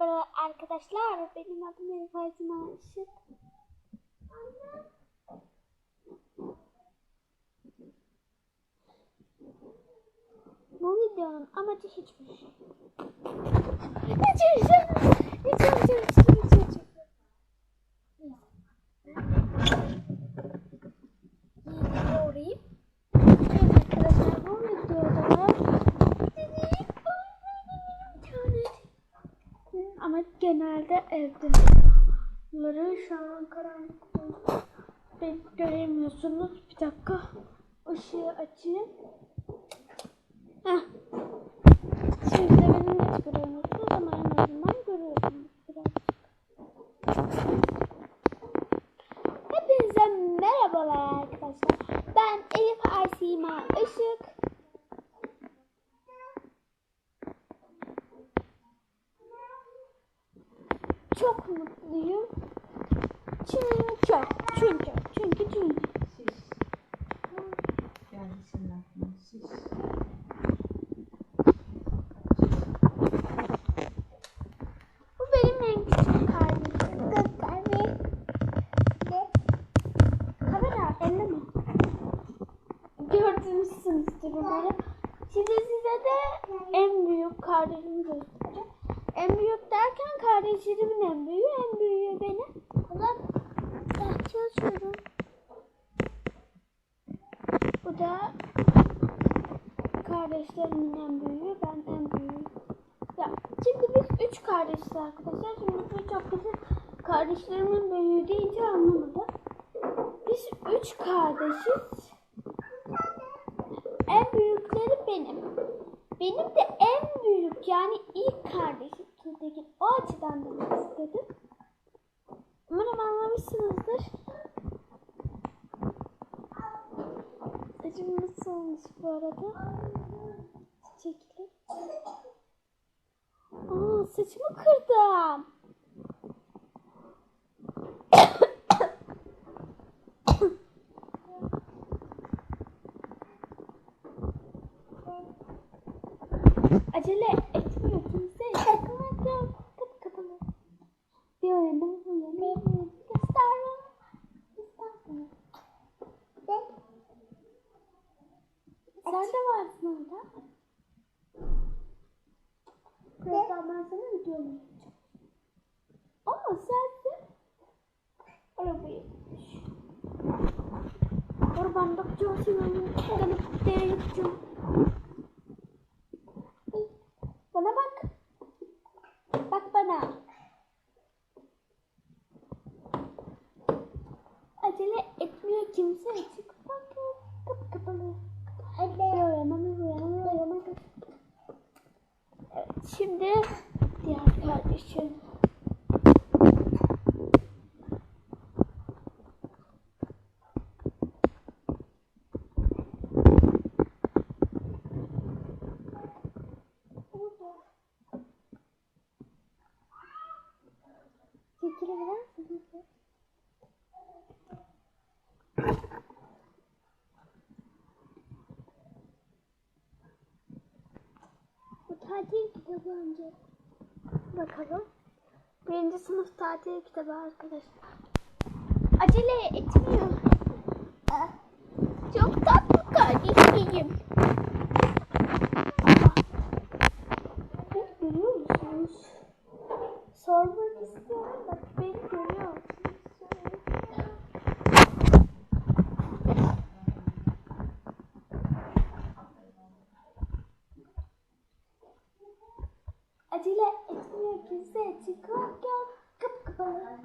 Merhaba arkadaşlar. Benim adım Elif Aytun Işık. Bu videonun amacı hiçbir şey. Hiç şey. Hiç hiç hiç hiç hiç hiç. Doğrayayım. Evet arkadaşlar bu videoda sizi bir tane ama genelde evde. Bunları şu an karanlık pek göremiyorsunuz. Bir dakika. Işığı açayım. Heh. Şimdi de beni net görüyorsunuz ama en azından görüyorsunuz biraz. Hepinize merhabalar arkadaşlar. Ben Elif Aysima Işık. Çok mutluyum. Çünkü, çünkü, çünkü, çünkü. Şiş. Geldi senin aklına. Şiş. Bu benim en küçük kardeşim. Kız kardeşim. Kamera elleme. Gördünüzsünüzdür umarım. Şimdi size de en büyük kardeşimi göstereceğim. En büyük derken kardeşlerimin en büyüğü, en büyüğü benim. Bu da ders çalışıyorum. Bu da kardeşlerimin en büyüğü, ben en büyüğüm. Ya şimdi biz üç kardeşiz arkadaşlar. Şimdi bu çok kişi kardeşlerimin büyüğü deyince anlamadı. Biz üç kardeşiz. En büyükleri benim. Benim de en büyük yani ilk kardeşim Tuğtekin. O açıdan demek istedim. Umarım anlamışsınızdır. Saçım nasıl olmuş bu arada? Çiçekli. Aa, saçımı kırdım. Acele etmiyor kimse. Kapı yok. Kapı kapalı. Bir uyanım uyanım. Göster bana. Göster bana. Sen de varsın orada. Birazdan ben sana video yapacağım. Ama sensin. Arabayı yapmış. Bakacağım senin. Helikoptere yapacağım. Bana bak. Bak bana. Acele etmiyor kimse. Çık bak. Kapı kapalı. Hadi. Uyanamıyor, uyanamıyor, uyanamıyor. Evet, şimdi diğer kardeşim. Bu tatil kitabı önce. Bakalım. Birinci sınıf tatil kitabı arkadaşlar. Acele etmiyor. Ah, Çok tatlı kardeşim. Beni görüyor musunuz? Sormak istiyorum da beni görüyor musunuz? Acele etmiyor kimse çıkarken kapı kapalı.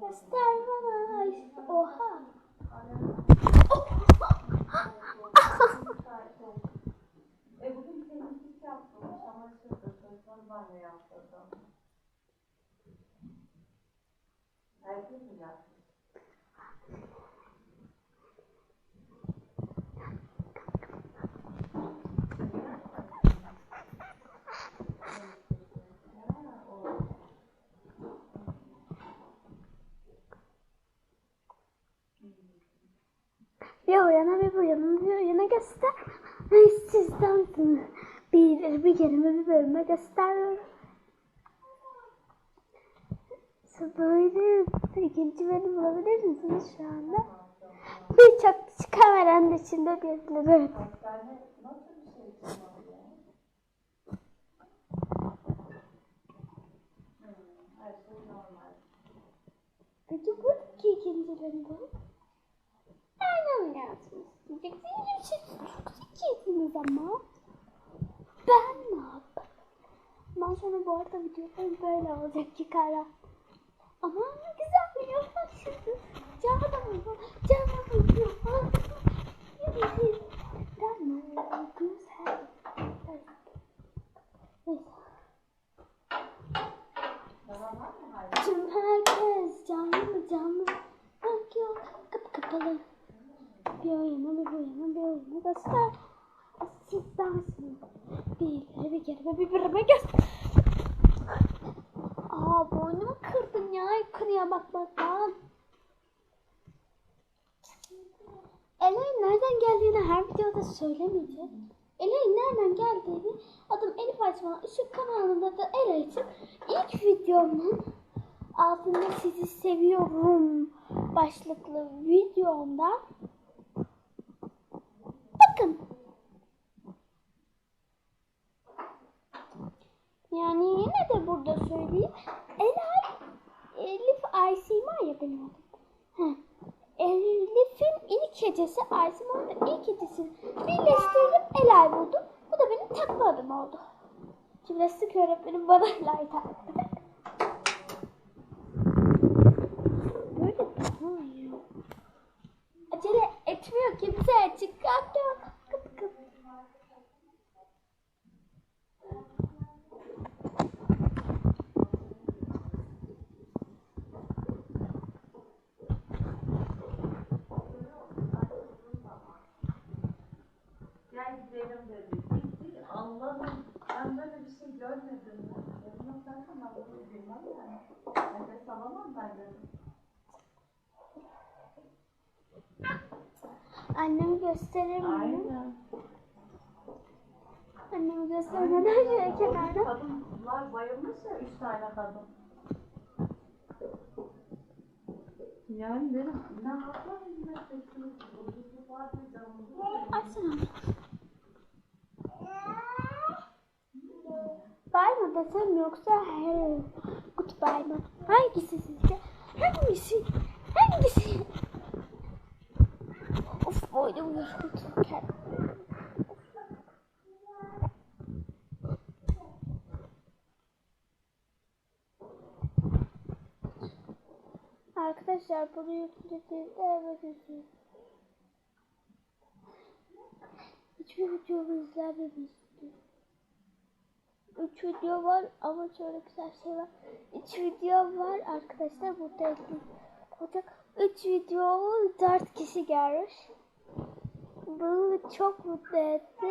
Göster bana. Bir o yana bir bu yana bir o yana göster. Ay sizden bir bir kelime bir bölüme göster. Böyle ikinci beni bulabilir misiniz şu anda? Birçok kameranın içinde birileri. Hastane nasıl bir şey için var ya? Hmm, her şey normal. Peki buradaki ikincilerin bu? Aynen yazmış. Diyeceksiniz siz çok zekisiniz ama. Ben ne yaptım? Ondan sonra bu arada videolarım böyle olacak ki kara. Ama güzel bir yapmak şimdi. Canım canım canım. Canım güzel. Neyse. Devam var mı hala? Tüm herkes canlı mı canlı? Bak yok kapı kapalı. Bir o yana bir bu yana bir o yana göster. Siz dansın. Bir bir geri bir birbirime göster. Aa boynumu kırdın ya yukarıya bak bak bak. Elaine nereden geldiğini her videoda söylemeyecek. Elaine nereden geldiğini adım Elif Açman Işık kanalında da Ela için ilk videomun altında sizi seviyorum başlıklı videomda Yani yine de burada söyleyeyim. Elif Aysima ya benim adım. Heh. Elif'in ilk hecesi Aysima'nın ilk hecesini birleştirdim Ela'yı buldum. Bu da benim takma adım oldu. Jimnastik öğretmenim bana Ela'yı taktı. Böyle iyi. Acele etmiyor kimse. Çıkartıyor. Dedi. Gittik. Allah'ım ben böyle bir şey görmedim. Dedim yok zaten ben bunu bilmem yani. Nefes alamam ben dedim. Annemi gösterir miyim? Aynen. Annemi göstermeden şöyle kenarda. Kadınlar bayılmış ya üç tane kadın. Yani dedim ne yapalım ne canımız. Açsana. Bay mı desem yoksa hello goodbye mı? Hangisi sizce? Hangisi? Hangisi? Of boynum yorulurken. Arkadaşlar bunu yüklediğimde üzülüyorum. Hiçbir videomu izlememiştim. Üç video var ama şöyle güzel şey var. Üç video var arkadaşlar burada. Olacak. Üç video dört kişi görmüş. Bu çok mutlu etti.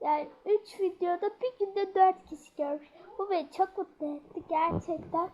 Yani üç videoda bir günde dört kişi görmüş. Bu beni çok mutlu etti gerçekten.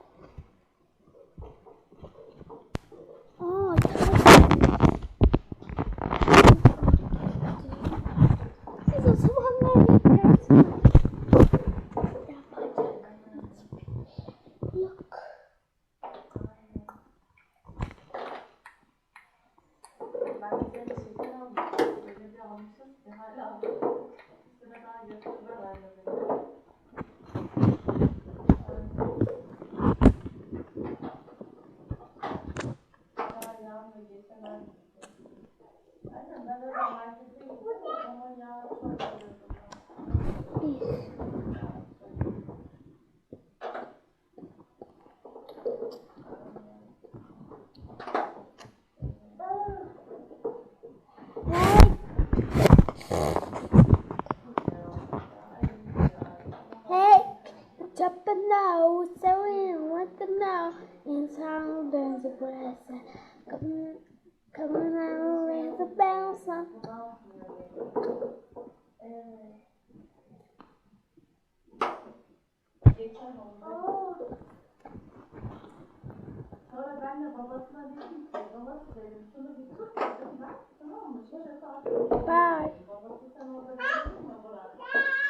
burası. Kapının, kapının ağlayası ben olsam. Geçen oldu. Sonra ben de babasına dedim Bye.